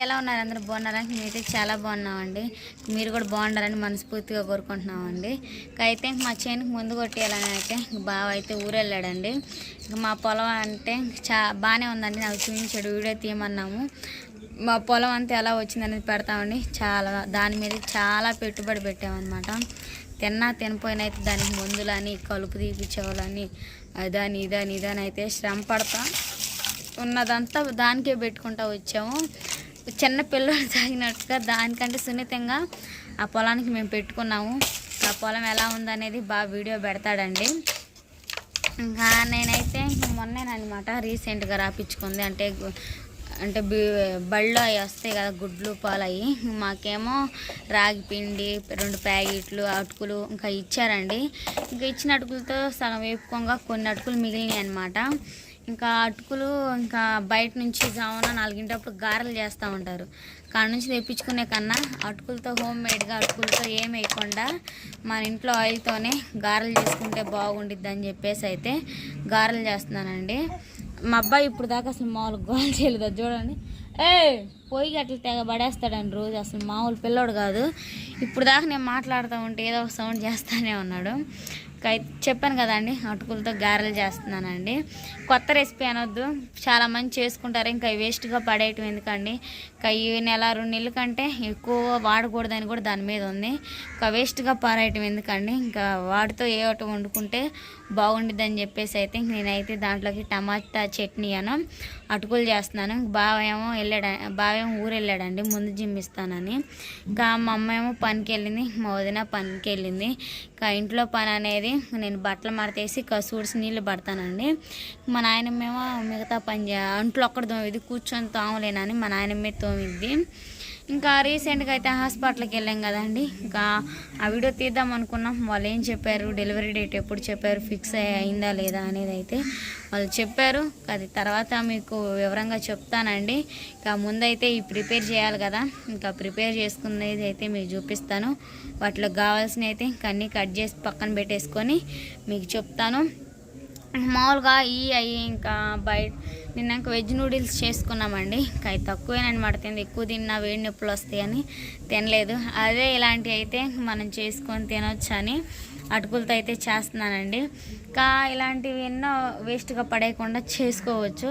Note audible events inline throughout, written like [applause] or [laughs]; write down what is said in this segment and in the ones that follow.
ఎలా ఉన్నారు? అందరూ బాగున్నారా? మేమైతే చాలా బాగున్నామండి. మీరు కూడా బాగుండాలని మనస్ఫూర్తిగా కోరుకుంటున్నామండి. ఇంకా అయితే మా చేనుకి ముందు కొట్టేయాలని అయితే బావ అయితే ఊరెళ్ళాడండి. ఇంక మా పొలం అంటే చా బాగానే ఉందండి. నాకు చూపించాడు. వీడియో తీయమన్నాము. మా పొలం అంతా ఎలా వచ్చిందనేది పెడతామండి. చాలా దాని మీద చాలా పెట్టుబడి పెట్టామన్నమాట. తిన్నా తినపోయినా అయితే దానికి మందులని కలుపు తీపిచ్చేవాళ్ళని అదని ఇదని ఇదని అయితే శ్రమ పడతాం ఉన్నదంతా దానికే పెట్టుకుంటా వచ్చాము. చిన్న పిల్లలు తాగినట్టుగా దానికంటే సున్నితంగా ఆ పొలానికి మేము పెట్టుకున్నాము. ఆ పొలం ఎలా ఉందనేది బాగా వీడియో పెడతాడండి. ఇంకా నేనైతే మొన్నేనమాట రీసెంట్గా రాపించుకుంది అంటే అంటే బళ్ళు అవి వస్తాయి కదా గుడ్లు పాలు అవి మాకేమో రాగి పిండి రెండు ప్యాకెట్లు అటుకులు ఇంకా ఇచ్చారండి. ఇంకా ఇచ్చిన అటుకులతో సగం వేపుకోగా కొన్ని అటుకులు మిగిలినాయి అనమాట ఇంకా అటుకులు ఇంకా బయట నుంచి జామున నాలుగింటప్పుడు గారెలు చేస్తూ ఉంటారు. కాడ నుంచి తెప్పించుకునే కన్నా అటుకులతో హోమ్ మేడ్గా అటుకులతో ఏం వేయకుండా మన ఇంట్లో ఆయిల్తోనే గారెలు చేసుకుంటే బాగుండిద్ది అని చెప్పేసి అయితే గారెలు చేస్తున్నానండి. మా అబ్బాయి ఇప్పుడు దాకా అసలు మామూలు గోల్ చేయలేదు. చూడండి. ఏ పోయి అట్లా తెగ పడేస్తాడండి రోజు. అసలు మామూలు పిల్లోడు కాదు. ఇప్పుడు దాకా నేను మాట్లాడుతూ ఉంటే ఏదో ఒక సౌండ్ చేస్తానే ఉన్నాడు. చెప్పాను కదండి అటుకులతో గారెలు చేస్తున్నానండి. కొత్త రెసిపీ అనొద్దు. చాలామంది చేసుకుంటారు ఇంకా వేస్ట్గా పడేయటం ఎందుకండి? ఇంకా ఈ నెల రెండు నెలల కంటే ఎక్కువ వాడకూడదని కూడా దాని మీద ఉంది. ఇంకా వేస్ట్గా పారేయటం ఎందుకండి? ఇంకా వాటితో ఏ ఒకటి వండుకుంటే బాగుండిద్దని చెప్పేసి అయితే నేనైతే దాంట్లోకి టమాటా చట్నీ అను అటుకులు చేస్తున్నాను. బావ ఏమో బావేమో బావ ఏమో ఊరు వెళ్ళాడండి ముందు జిమ్మిస్తానని ఇంకా మా అమ్మ ఏమో పనికి వెళ్ళింది మా వదిన పనికి వెళ్ళింది. ఇంకా ఇంట్లో పని అనేది నేను బట్టలు మడతేసి కసూడ్స్ నీళ్ళు పడతానండి. మా నాయనమ్మేమో మిగతా పని చే అంట్లు ఒక్కడ తోమిది కూర్చొని తోమలేనని మా నాయనమ్మే తోమిద్ది. ఇంకా రీసెంట్గా అయితే హాస్పిటల్కి వెళ్ళాం కదండి. ఇంకా ఆ వీడియో తీద్దాం అనుకున్నాం. వాళ్ళు ఏం చెప్పారు? డెలివరీ డేట్ ఎప్పుడు చెప్పారు? ఫిక్స్ అయిందా లేదా అనేది అయితే వాళ్ళు చెప్పారు. అది తర్వాత మీకు వివరంగా చెప్తానండి. ఇంకా ముందైతే ఈ ప్రిపేర్ చేయాలి కదా. ఇంకా ప్రిపేర్ చేసుకునేది అయితే మీకు చూపిస్తాను. వాటిలో కావాల్సినవి అయితే ఇంకా అన్నీ కట్ చేసి పక్కన పెట్టేసుకొని మీకు చెప్తాను. మామూలుగా ఈ అవి ఇంకా బయట నిన్న ఇంకా వెజ్ నూడిల్స్ చేసుకున్నామండి. ఇంకా అవి తక్కువేనమాట తింది ఎక్కువ తిన్నా వేడి నొప్పులు వస్తాయని తినలేదు. అదే ఇలాంటివి అయితే మనం చేసుకొని తినొచ్చు అని అటుకులతో అయితే చేస్తున్నానండి. ఇంకా ఇలాంటివి ఎన్నో వేస్ట్గా పడేయకుండా చేసుకోవచ్చు.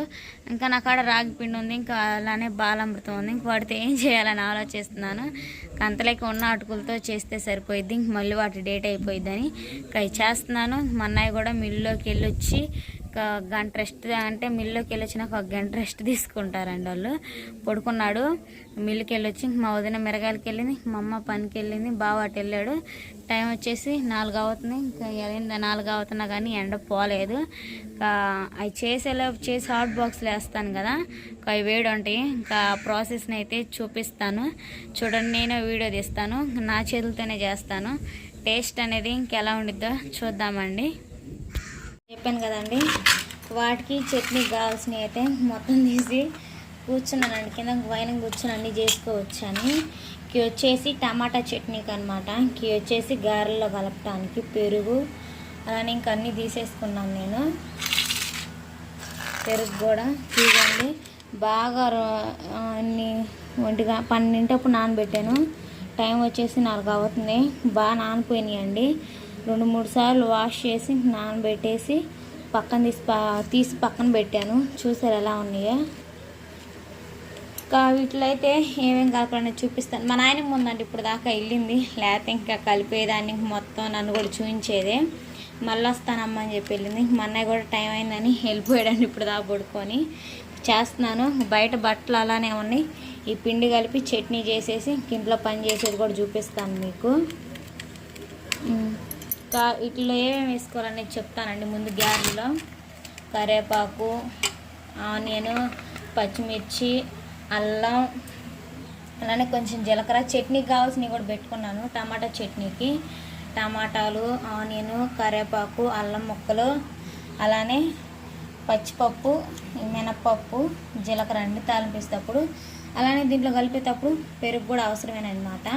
ఇంకా నా కాడ రాగి పిండి ఉంది ఇంకా అలానే బాలామృతం ఉంది. ఇంక వాటితో ఏం చేయాలని ఆలోచిస్తున్నాను. అంతలేక ఉన్న అటుకులతో చేస్తే సరిపోయిద్ది. ఇంక మళ్ళీ వాటి డేట్ అయిపోయిద్దని ఇంకా చేస్తున్నాను. మా అన్నయ్య కూడా మిల్లులోకి వెళ్ళొచ్చి ఒక గంట రెస్ట్ అంటే మిల్లుకి వెళ్ళి వచ్చినాక ఒక గంట రెస్ట్ తీసుకుంటారండి వాళ్ళు. పడుకున్నాడు మిల్లుకి వెళ్ళి వచ్చి మా వదిన మిరగాయలకి వెళ్ళింది మా అమ్మ పనికి వెళ్ళింది బావ అటు వెళ్ళాడు. టైం వచ్చేసి నాలుగు అవుతుంది ఇంకా వెళ్ళింది నాలుగు అవుతున్నా కానీ ఎండ పోలేదు. ఇంకా అవి చేసేలా చేసి హాట్ బాక్స్లో వేస్తాను కదా ఇంకా అవి వేడి ఉంటాయి. ఇంకా ప్రాసెస్ని అయితే చూపిస్తాను. చూడండి నేను వీడియో తీస్తాను. నా చేతులతోనే చేస్తాను. టేస్ట్ అనేది ఇంకెలా ఉండిద్దో చూద్దామండి. చెప్పాను కదండి. వాటికి చట్నీ కావాల్సినవి అయితే మొత్తం తీసి కూర్చున్నానండి కింద పైన కూర్చొని అన్నీ చేసుకోవచ్చు అని కి వచ్చేసి టమాటా చట్నీకి అనమాట కి వచ్చేసి గారెల్లో కలపటానికి పెరుగు అలానే ఇంక అన్నీ తీసేసుకున్నాను నేను. పెరుగు కూడా తీయండి. బాగా రో- అన్ని ఒంటిగా పన్నెంటప్పుడు నానబెట్టాను. టైం వచ్చేసి నాలుగు అవుతుంది. బాగా నానిపోయినాయండి. రెండు మూడు సార్లు వాష్ చేసి నానబెట్టేసి పక్కన తీసి ప- తీసి పక్కన పెట్టాను. చూసారు ఎలా ఉన్నాయో? ఇంకా వీటిలో అయితే ఏమేం కలపాలని చూపిస్తాను. మా నాయన ముందండి ఇప్పుడు దాకా వెళ్ళింది. లేకపోతే ఇంకా కలిపేదాన్ని మొత్తం నన్ను కూడా చూపించేదే. మళ్ళీ వస్తానమ్మా అని చెప్పి వెళ్ళింది. మా అన్నయ్య కూడా టైం అయిందని వెళ్ళిపోయాడండి ఇప్పుడు దాకా పడుకొని. చేస్తున్నాను. బయట బట్టలు అలానే ఉన్నాయి. ఈ పిండి కలిపి చట్నీ చేసేసి ఇంట్లో పని చేసేది కూడా చూపిస్తాను మీకు. ఇంకా వీటిలో ఏమేమి వేసుకోవాలని చెప్తానండి ముందు గ్యారెలో కరివేపాకు ఆనియన్ పచ్చిమిర్చి అల్లం అలానే కొంచెం జీలకర్ర. చట్నీకి కావాల్సినవి కూడా పెట్టుకున్నాను టమాటా చట్నీకి. టమాటాలు ఆనియన్ కరివేపాకు అల్లం ముక్కలు అలానే పచ్చిపప్పు మినప్పప్పు జీలకర్ర అండి తాలింపేసేటప్పుడు అలానే దీంట్లో కలిపేటప్పుడు పెరుగు కూడా అవసరమేనమాట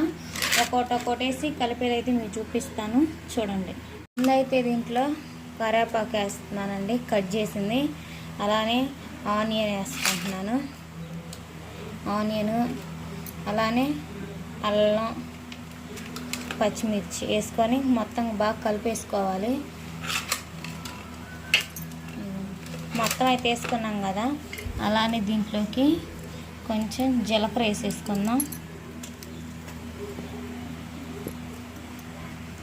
ఒక్కొక్కటి ఒక్కొక్కటి వేసి కలిపేది అయితే మీకు చూపిస్తాను. చూడండి. ముందైతే దీంట్లో కరేపాకు వేస్తున్నానండి. కట్ చేసింది. అలానే ఆనియన్ వేసుకుంటున్నాను. ఆనియన్ అలానే అల్లం పచ్చిమిర్చి వేసుకొని మొత్తం బాగా కలిపేసుకోవాలి. మొత్తం అయితే వేసుకున్నాం కదా. అలానే దీంట్లోకి కొంచెం జీలకర్ర వేసేసుకుందాం.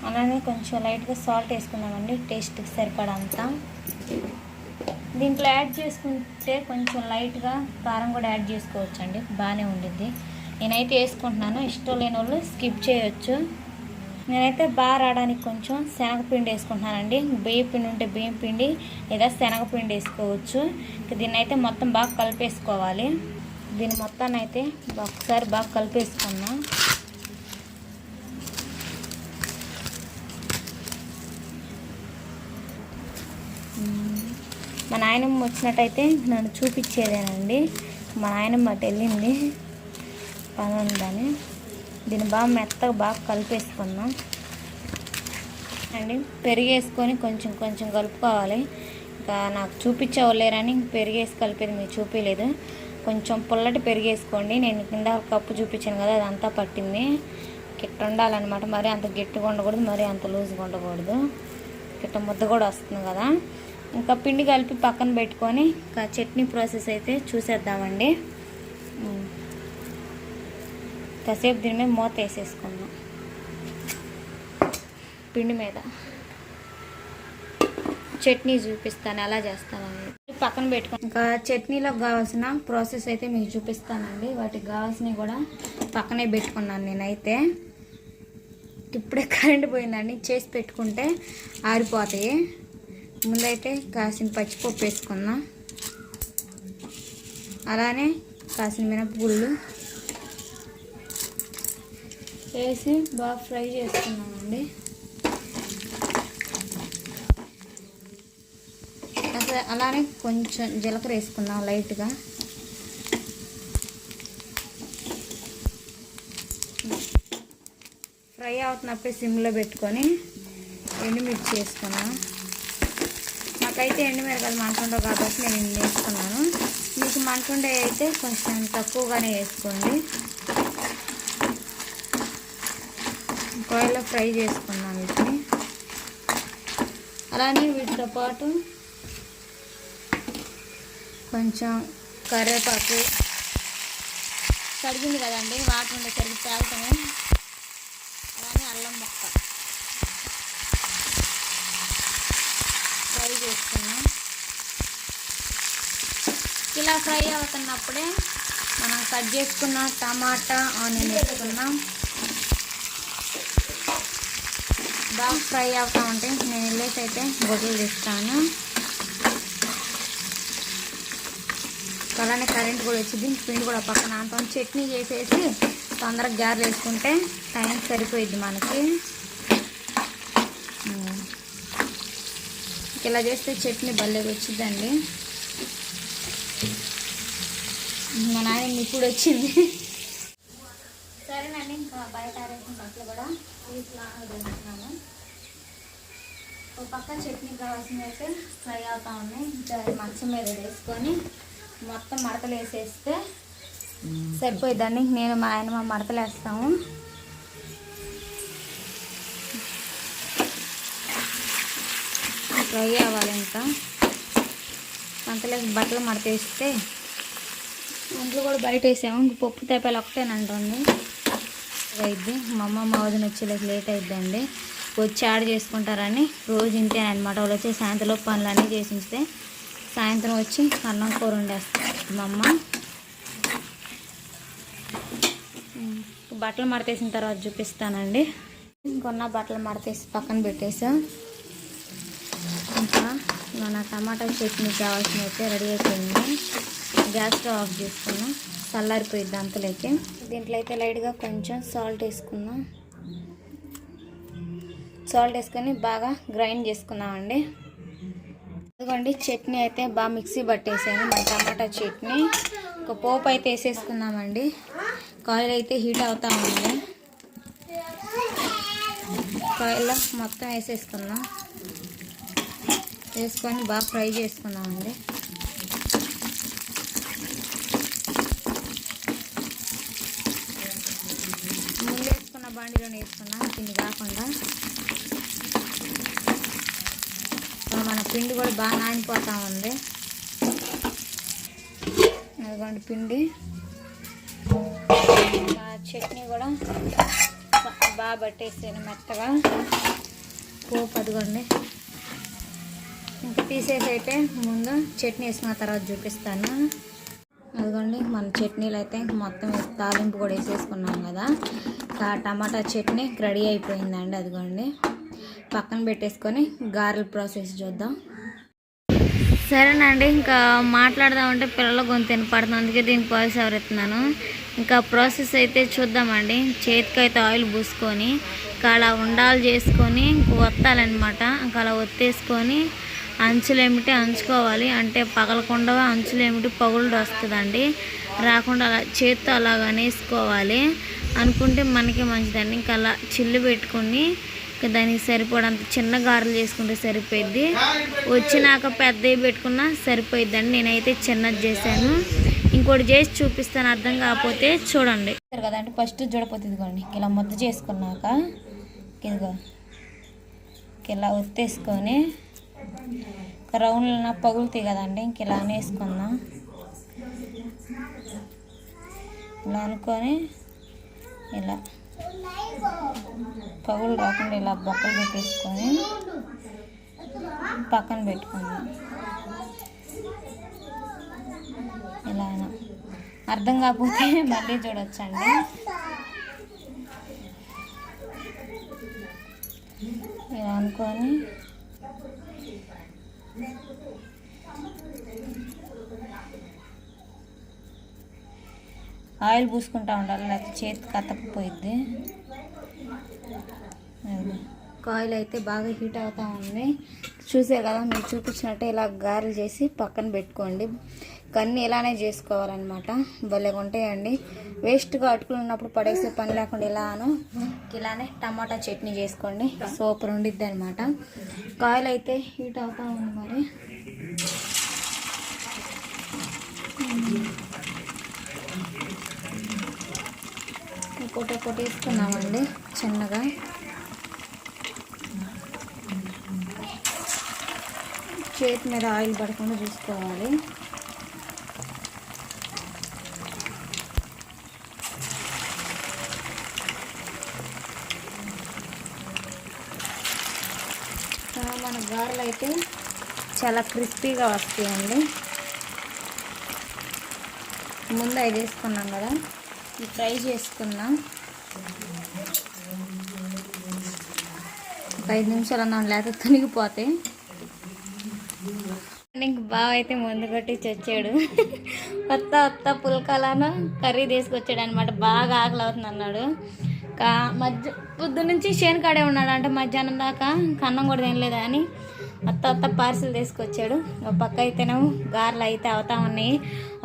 అలానే కొంచెం లైట్గా సాల్ట్ వేసుకుందామండి టేస్ట్కి సరిపడంతా. దీంట్లో యాడ్ చేసుకుంటే కొంచెం లైట్గా కారం కూడా యాడ్ చేసుకోవచ్చు అండి బాగానే ఉండిద్ది. నేనైతే వేసుకుంటున్నాను ఇష్టం లేని వాళ్ళు స్కిప్ చేయొచ్చు. నేనైతే బాగా రావడానికి కొంచెం శనగపిండి వేసుకుంటున్నానండి బియ్యం పిండి ఉంటే బియ్యం పిండి లేదా శనగపిండి వేసుకోవచ్చు. ఇక దీన్ని అయితే మొత్తం బాగా కలిపేసుకోవాలి. దీని మొత్తాన్ని అయితే ఒకసారి బాగా కలిపేసుకున్నాం మా నాయనమ్మ వచ్చినట్టయితే నన్ను చూపించేదేనండి. మా నాయనమ్మ అటు వెళ్ళింది. పని ఉందని. దీన్ని బాగా మెత్తగా బాగా కలిపేసుకుందాం. అండి పెరిగేసుకొని కొంచెం కొంచెం కలుపుకోవాలి. ఇంకా నాకు చూపించవలేరని పెరిగేసి కలిపేది మీరు చూపించలేదు కొంచెం పుల్లటి పెరిగేసుకోండి. నేను కింద కప్పు చూపించాను కదా అదంతా పట్టింది. గిట్ట ఉండాలన్నమాట. మరీ అంత గట్టిగా ఉండకూడదు మరీ అంత లూజ్గా ఉండకూడదు. గిట్ట ముద్ద కూడా వస్తుంది కదా. ఇంకా పిండి కలిపి పక్కన పెట్టుకొని ఇంకా చట్నీ ప్రాసెస్ అయితే చూసేద్దామండి. కాసేపు దీని మీద మూత వేసేసుకుందాం. పిండి మీద. చట్నీ చూపిస్తాను ఎలా చేస్తానని పక్కన పెట్టుకుని ఇంకా చట్నీలోకి కావాల్సిన ప్రాసెస్ అయితే మీకు చూపిస్తానండి. వాటికి కావాల్సినవి కూడా పక్కనే పెట్టుకున్నాను నేనైతే. ఇప్పుడే కరెంట్ పోయిందండి చేసి పెట్టుకుంటే ఆరిపోతాయి. ముందైతే కాసిన పచ్చిపప్పు వేసుకుందాం అలానే కాసిన మినపగుళ్ళు వేసి బాగా ఫ్రై చేసుకున్నామండి. అలానే కొంచెం జీలకర్ర వేసుకుందాం లైట్గా. ఫ్రై అవుతున్నప్పుడే సిమ్లో పెట్టుకొని ఎండుమిర్చి వేసుకున్నాం. నాకైతే ఎండుమిరకాయలు మంటుండవు కాబట్టి నేను వేసుకున్నాను మీకు మంటుండే అయితే కొంచెం తక్కువగానే వేసుకోండి. ఆయిల్లో ఫ్రై చేసుకున్నాం వీటిని అలానే వీటితో పాటు కొంచెం కరివేపాకు కడిగింది కదండి వాటర్ ఉండేసరికి తాగుతాము అలానే అల్లం ముక్క ఫ్రై చేసుకున్నాం ఇలా ఫ్రై అవుతున్నప్పుడే మనం కట్ చేసుకున్న టమాటా ఆనియన్ వేసుకున్నాం బాగా ఫ్రై అవుతా ఉంటే నేను వెళ్ళేసి అయితే గొడ్డలు తీస్తాను అలానే కరెంట్ కూడా వచ్చింది. పిండి కూడా పక్కన అంత చట్నీ చేసేసి తొందరగా గారెలు వేసుకుంటే టైం సరిపోయిద్ది మనకి. ఇలా చేస్తే చట్నీ భలేగా వచ్చిందండి మా నాయన ఇప్పుడు వచ్చింది. సరేనండి ఇంకా బయట ఆరేసిన బట్టలు కూడా తీసుకున్నాను ఒక పక్క చట్నీ కావాల్సింది అయితే ఫ్రై అవుతా ఉన్నాయి. ఇంకా మంచం మీద వేసుకొని మొత్తం మడతలు వేసేస్తే సరిపోయిద్దండి. నేను మా ఆయన మా మడతలు వేస్తాము. ఫ్రై అవ్వాలి ఇంకా. అంతలేక బట్టలు మడత వేస్తే కూడా బయట వేసాము. ఇంక పప్పు తేపాలు ఒకటేనంటుంది అయిద్ది మా అమ్మ మా వదిన వచ్చేలోకి లేట్ అయిద్దండి. వచ్చి ఆడ చేసుకుంటారని రోజు ఇంతేనమాట వాళ్ళు వచ్చి సాయంత్రం పనులన్నీ చేసి ఉంచితే సాయంత్రం వచ్చి అన్నం కూర వండేస్తారు మా అమ్మ. బట్టలు మడతేసిన తర్వాత చూపిస్తానండి. ఇంకొన్న బట్టలు మడతేసి పక్కన పెట్టేసా. మన టమాటా చట్నీ కావాల్సిన అయితే రెడీ అయిపోయింది. గ్యాస్ స్టవ్ ఆఫ్ చేసుకున్నాం. చల్లారిపోయింది అంతలోకి. దీంట్లో అయితే లైట్గా కొంచెం సాల్ట్ వేసుకుందాం. సాల్ట్ వేసుకొని బాగా గ్రైండ్ చేసుకున్నామండి ఇదిగోండి చట్నీ అయితే బాగా మిక్సీ పట్టేసాను మన టమాటా చట్నీ. ఒక పోపు అయితే వేసేసుకున్నామండి కాయిల్ అయితే హీట్ అవుతా ఉంది కాయిల్లో మొత్తం వేసేసుకుందాం. వేసుకొని బాగా ఫ్రై చేసుకుందామండి. ముందు వేసుకున్న బాండీలో వేసుకున్నాం పిండి కాకుండా. మన పిండి కూడా బాగా నానిపోతా ఉంది. అదిగోండి పిండి. చట్నీ కూడా బాగా పట్టేసాను మెత్తగా. పోపు అదిగోండి. ఇంకా పీసెస్ అయితే ముందు చట్నీ వేసుకున్న తర్వాత చూపిస్తాను. అదిగోండి మన చట్నీలు అయితే మొత్తం తాలింపు కూడా వేసేసుకున్నాం కదా. ఇంకా టమాటా చట్నీ రెడీ అయిపోయిందండి అదిగోండి. పక్కన పెట్టేసుకొని గారెల ప్రాసెస్ చూద్దాం. సరేనండి ఇంకా మాట్లాడదామంటే పిల్లల గొంతు వినపడుతుంది అందుకే దీనికి వాయిస్ ఎవరెత్తున్నాను ఇంకా ప్రాసెస్ అయితే చూద్దామండి. చేతికి అయితే ఆయిల్ పూసుకొని ఇంకా అలా ఉండాలు చేసుకొని ఇంక వత్తాలన్నమాట ఇంకా అలా ఒత్తేసుకొని అంచులు ఏమిటి అంచుకోవాలి. అంటే పగలకుండా అంచులు ఏమిటి పగులు వస్తుందండి రాకుండా అలా చేత్తో అలాగ అనేసుకోవాలి. అనుకుంటే మనకి మంచిదండి. ఇంకా అలా చిల్లు పెట్టుకొని ఇంకా దానికి సరిపడంత చిన్న గారెలు చేసుకుంటే సరిపోయిద్ది. వచ్చినాక పెద్దవి పెట్టుకున్నా సరిపోయిద్దండి. నేనైతే చిన్నది చేశాను. ఇంకోటి చేసి చూపిస్తాను. అర్థం కాకపోతే చూడండి. కదండి. ఫస్ట్ చూడపోతే ఇదిగోండి. ఇలా ముద్ద చేసుకున్నాక ఇదిగో. ఇలా ఒత్తేసుకొని రౌండ్లో పగులుతాయి కదండి ఇంక ఇలా అనేసుకుందాం ఇలా అనుకొని ఇలా పగులు రాకుండా ఇలా బొక్కలు పెట్టేసుకొని పక్కన పెట్టుకుందాం. ఇలా అయినా. అర్థం కాకపోతే మళ్ళీ చూడొచ్చండి. ఇలా అనుకొని ఆయిల్ పూసుకుంటా ఉండాలి లేకపోతే చేతికి కత్తకపోయిద్ది కాయిల్ ఆయిల్ అయితే బాగా హీట్ అవుతూ ఉంది. చూసే కదా మీరు చూపించినట్టే ఇలా గారెలు చేసి పక్కన పెట్టుకోండి. కన్నీ ఇలానే చేసుకోవాలన్నమాట. భలే ఉంటాయండి. వేస్ట్గా అటుకులు ఉన్నప్పుడు పడేసే పని లేకుండా ఇలాను. ఇలానే టమాటా చట్నీ చేసుకోండి. సూపర్ ఉండిద్ది అనమాట కాయలు అయితే హీట్ అవుతూ ఉంది మరి. ఇంకోటి ఒకటి వేసుకున్నామండి చిన్నగా. చేతి మీద ఆయిల్ పడకుండా చూసుకోవాలి. మన గారెలు అయితే చాలా క్రిస్పీగా వస్తాయండి. ముందు అవి వేసుకున్నాం కదా. ఫ్రై చేసుకుందాం. ఒక ఐదు నిమిషాలు అన్నాం లేకపోతే తొనిగిపోతాయి ఇంక బావ అయితే ముందు కొట్టించి వచ్చాడు. కొత్త కొత్త పుల్కలను కర్రీ తీసుకొచ్చాడు అనమాట బాగా ఆకలి అవుతుంది అన్నాడు. కా మధ్య పొద్దు నుంచి చేను కాడే ఉన్నాడు అంటే మధ్యాహ్నం దాకా కన్నం కూడా తినలేదు అని అత్త అత్త పార్సిల్ తీసుకొచ్చాడు. ఒక పక్క అయితేనేమో గారెలు అయితే అవుతా ఉన్నాయి.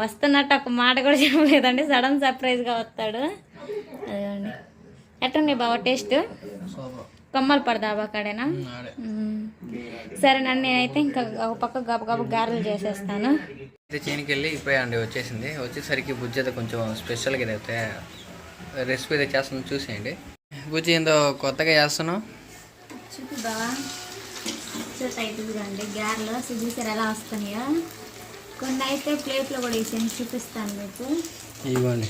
వస్తున్నట్టు ఒక మాట కూడా చెప్పలేదండి. సడన్ సర్ప్రైజ్గా వస్తాడు. అదిగోండి ఎట్టుంది బావ టేస్ట్? కొమ్మలు పడదాబా కాడేనా. సరేనండి నేనైతే ఇంకా ఒక పక్క గబ గబ గారెలు చేసేస్తాను. అయితే చేనికి వెళ్ళి ఇప్పుడే వచ్చేసింది. వచ్చేసరికి బుజ్జి అయితే కొంచెం స్పెషల్గా అయితే రెసిపీ అయితే చేస్తుంది చూసేయండి. బుజ్జి ఏందో కొత్తగా చేస్తున్నావు? చూపి బావా. చూసి అవుతుంది అండి. గారెలు చూసారు ఎలా వస్తున్నాయో. కొన్ని అయితే ప్లేట్లో కూడా వేసాను చూపిస్తాను మీకు. ఇవ్వండి.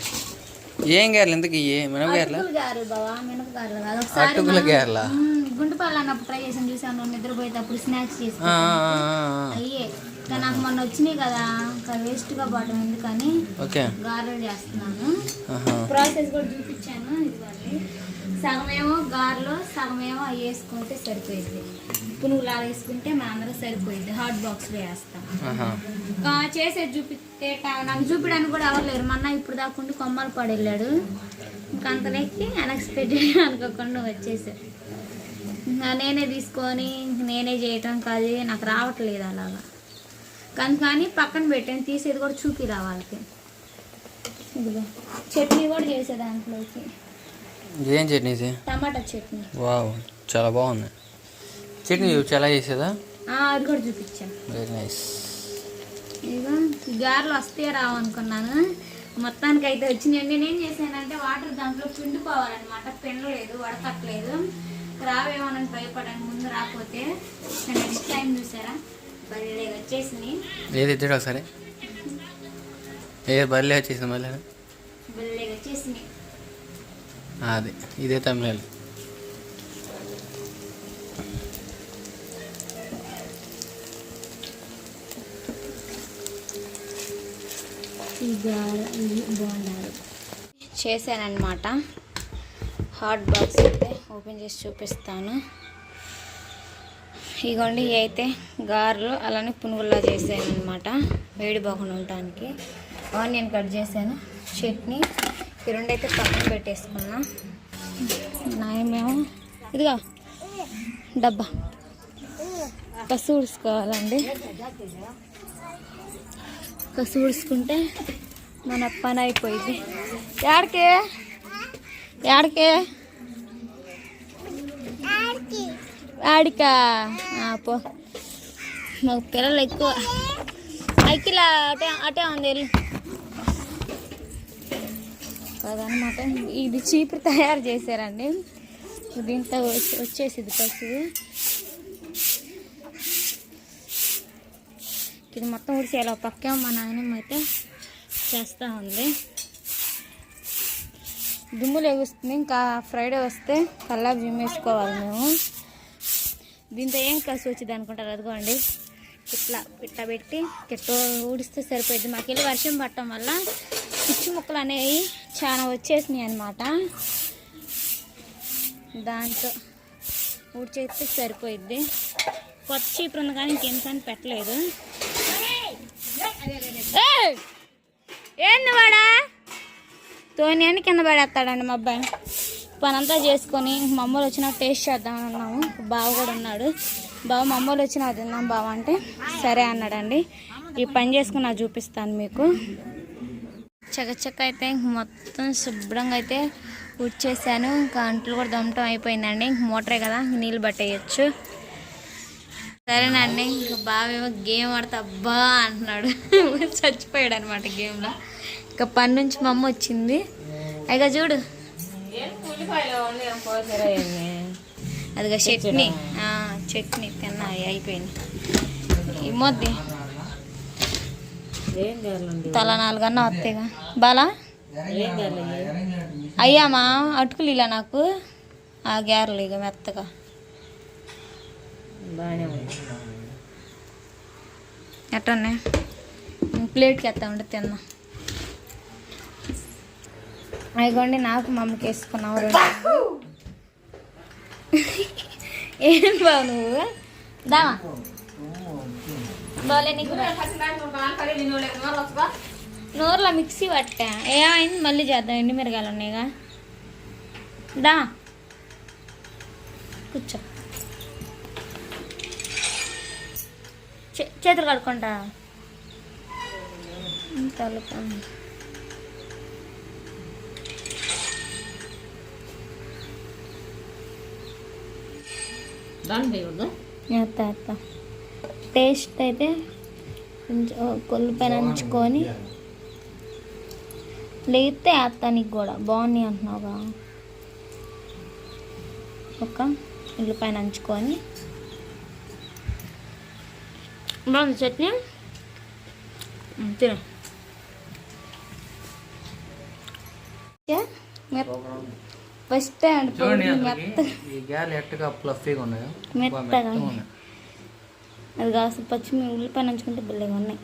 ఏం గారెలు? ఎందుకు ఇవి మినపగారెలా? గారెలు బావా మినప గారెలు కాదు. ఒకసారి అటుకుల గారెలా? గుంటు పాలు అన్నప్పుడు ట్రై చేసాను చూసాను నిద్రపోయేటప్పుడు స్నాక్స్ చేసి. అయ్యే ఇంకా నాకు మొన్న వచ్చినాయి కదా ఇంకా వేస్ట్గా పోవటం ఎందుకని గారెలు చేస్తున్నాను. ప్రాసెస్ కూడా చూపించాను ఇదిగోండి. సగమేమో గారెలు సగమేమో అవి వేసుకుంటే సరిపోయింది. పునుగులా వేసుకుంటే మా అందరూ సరిపోయింది. హాట్ బాక్స్లో వేస్తాం. చేసేది చూపిస్తే నాకు చూపించడానికి కూడా ఎవరు లేరు మొన్న ఇప్పుడు దాకుండి కొమ్మలు పడెళ్ళాడు. ఇంకా అంతలోకి అన్ఎక్స్పెక్టెడ్ అనుకోకుండా వచ్చేసాడు. ఇంకా నేనే తీసుకొని నేనే చేయటం కాదు నాకు రావట్లేదు అలాగా కానీ కానీ పక్కన పెట్టాను. తీసేది కూడా చూపి వాళ్ళకి. ఇదిగో చట్నీ కూడా చేసే దాంట్లోకి. ఏం చట్నీ ఇది? టమాటా చట్నీ. వావ్ చాలా బాగుంది. చట్నీ చూపించు ఎలా చేసేదా? ఆ, అది కూడా చూపించాను వెరీ నైస్ గారెలు వస్తే రావు అనుకున్నాను. మొత్తానికి అయితే వచ్చినాయండి నేనేం చేశానంటే వాటర్ దాంట్లో పిండుకోవాలన్నమాట. పిండలేదు వడకట్లేదు రావేమోనని భయపడాను. ముందు రాకపోతే. నెక్స్ట్ టైం చూసారా? బర్రె వచ్చేసింది ఏది ఒకసారి? ఏ బర్లే వచ్చేసింది మళ్ళీ? బర్రె వచ్చేసింది అది ఇదే తమిళ. చేశానమాట హాట్ బాక్స్ అయితే ఓపెన్ చేసి చూపిస్తాను. ఇగోండి అయితే గారెలు అలానే పునుగుల్లా చేశాను అనమాట వేడి బాగుండటానికి ఆనియన్ కట్ చేశాను. చట్నీ. ఈ రెండు అయితే పక్కన పెట్టేసుకున్నా నాయమేమో ఇదిగా డబ్బా. కసు ఉడుచుకోవాలండి కసు ఉడుచుకుంటే మన పని అయిపోయింది. యాడికే? యాడికే? ఆడికా పో. మాకు పిల్లలు ఎక్కువ. అఖిల అటే అటే ఉంది వెళ్ళి. అదనమాట ఇది చీపురు తయారు చేశారండి. దీంతో వచ్చేసింది పసుపు. ఇది మొత్తం ఉడిసి ఎలా పక్కే మా నాయనమ్మ అయితే చేస్తూ ఉంది. దుమ్ములు ఎగుస్తుంది ఇంకా ఫ్రైడే వస్తే కల్లా జిమ్మేసుకోవాలి మేము. దీంతో ఏం కలిసి వచ్చింది అనుకుంటారు? అదిగోండి. ఇట్లా ఇట్లా పెట్టి ఇట్లా ఊడిస్తే సరిపోయింది మాకెళ్ళి వర్షం పట్టడం వల్ల పిచ్చి ముక్కలు అనేవి చాలా వచ్చేసినాయి అనమాట దాంతో ఊడ్చేస్తే సరిపోయిద్ది. కొత్త చీపురు ఉంది కానీ ఇంకెంతని పెట్టలేదు. ఏంది వాడా తోని అని కింద పడేస్తాడండి మా అబ్బాయి. పనంతా చేసుకొని మమ్మల్ని వచ్చిన టేస్ట్ చేద్దామని అన్నాము. బావ కూడా ఉన్నాడు. బావ మమ్మల్ని వచ్చిన తిన్నాం బావ అంటే సరే అన్నాడండి. ఈ పని చేసుకుని చూపిస్తాను మీకు. చకచక అయితే ఇంక మొత్తం శుభ్రంగా అయితే ఉడ్చేసాను. ఇంకా అంట్లు కూడా దమ్మటం అయిపోయిందండి. ఇంక మోటరే కదా నీళ్ళు పట్టేయచ్చు. సరేనండి ఇంకా బావేమో గేమ్ ఆడితే అబ్బా అంటున్నాడు. [laughs] చచ్చిపోయాడు అనమాట గేమ్లో. ఇంకా పని నుంచి మా అమ్మ వచ్చింది. అయిగా చూడు. అదిగా చట్నీ. చట్నీ తిన్నా అయిపోయింది. ఈ మొద్ది తల నాలుగన్నా వస్తాయిగా. బాలా? అయ్యామా? అటుకులు ఇలా నాకు. ఆ గ్యారెలు ఇక మెత్తగా. ఎట్టనే ప్లేట్కి ఎత్తా ఉంటే తిన్నా. అయిగోండి నాకు మా అమ్మకి వేసుకున్నావు రెండు. ఏం బావు నువ్వు? నీకు నోరులో మిక్సీ పట్టా. ఏమైంది మళ్ళీ చేద్దాం. ఎండి మిరగాయలు ఉన్నాయిగా. దా. కూర్చో. చే- చేతులు కడుక్కుంటా. తలుపు. ఎత్త ఎత్త. టేస్ట్ అయితే కొంచెం కొల్లిపైన నంచుకొని లేతే వేస్తా నీకు కూడా. బాగున్నాయి అంటున్నావుగా. ఒక ఉల్లిపాయ నంచుకొని. బాగుంది చట్నీ? తిను. ఫస్ట్ మెత్తగా. మెత్తగా ఉన్నాయి. అది కాస్త పచ్చిమి ఉల్లిపాయ నంచుకుంటే భలేగా ఉన్నాయి.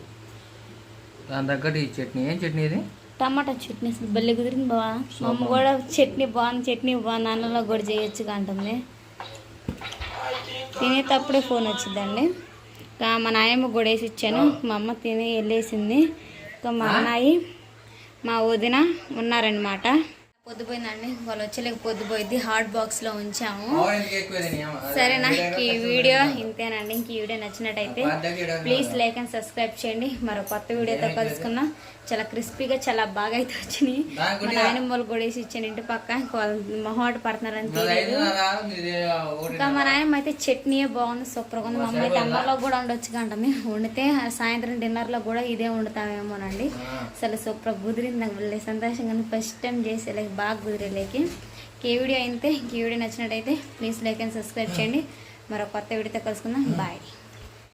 దాని తగ్గట్టు ఈ చట్నీ ఏం చట్నీ ఇది? టమాటా చట్నీ అసలు భలే కుదిరింది బావా. మా అమ్మ కూడా చట్నీ బాగుంది చట్నీ బాగుంది అన్నంలో కూడా చేయొచ్చు అంటుంది. తినేటప్పుడే ఫోన్ వచ్చిందండి. ఇంకా మా నాయమ్మ కూడా వేసి ఇచ్చాను మా అమ్మ తిని వెళ్ళేసింది. ఇంకా మా అన్నయ్య మా వదిన ఉన్నారనమాట పొద్దుపోయిందండి. వాళ్ళు వచ్చేలేక పొద్దుపోయింది హాట్ బాక్స్లో ఉంచాము. సరేనా? ఈ వీడియో ఇంతేనండి. ఇంక ఈ వీడియో నచ్చినట్టయితే ప్లీజ్ లైక్ అండ్ సబ్స్క్రైబ్ చేయండి. మరో కొత్త వీడియోతో కలుసుకుందాం. చాలా క్రిస్పీగా చాలా బాగా అయితే వచ్చినాయి. మా నాయనమ్మ వాళ్ళు కూడా వేసి ఇచ్చాను ఇంటి పక్క. మొహమాట పడుతున్నారని తెలియదు. ఇంకా మా నాయనమ్మ అయితే చట్నీ బాగుంది సూపర్గా ఉంది. మమ్మల్ని అయితే అన్నంలో కూడా ఉండొచ్చు కంటుంది వండితే సాయంత్రం డిన్నర్లో కూడా ఇదే వండుతామేమోనండి. అసలు సూపర్ కుదిరింది నాకు వెళ్ళి సంతోషంగా ఫస్ట్ టైం చేసే లైక్ బాగా కుదిరేలేకి. ఈ వీడియో అయితే ఈ వీడియో నచ్చినట్టయితే ప్లీజ్ లైక్ అండ్ సబ్స్క్రైబ్ చేయండి. మరో కొత్త వీడియోతో కలుసుకుందాం. బాయ్.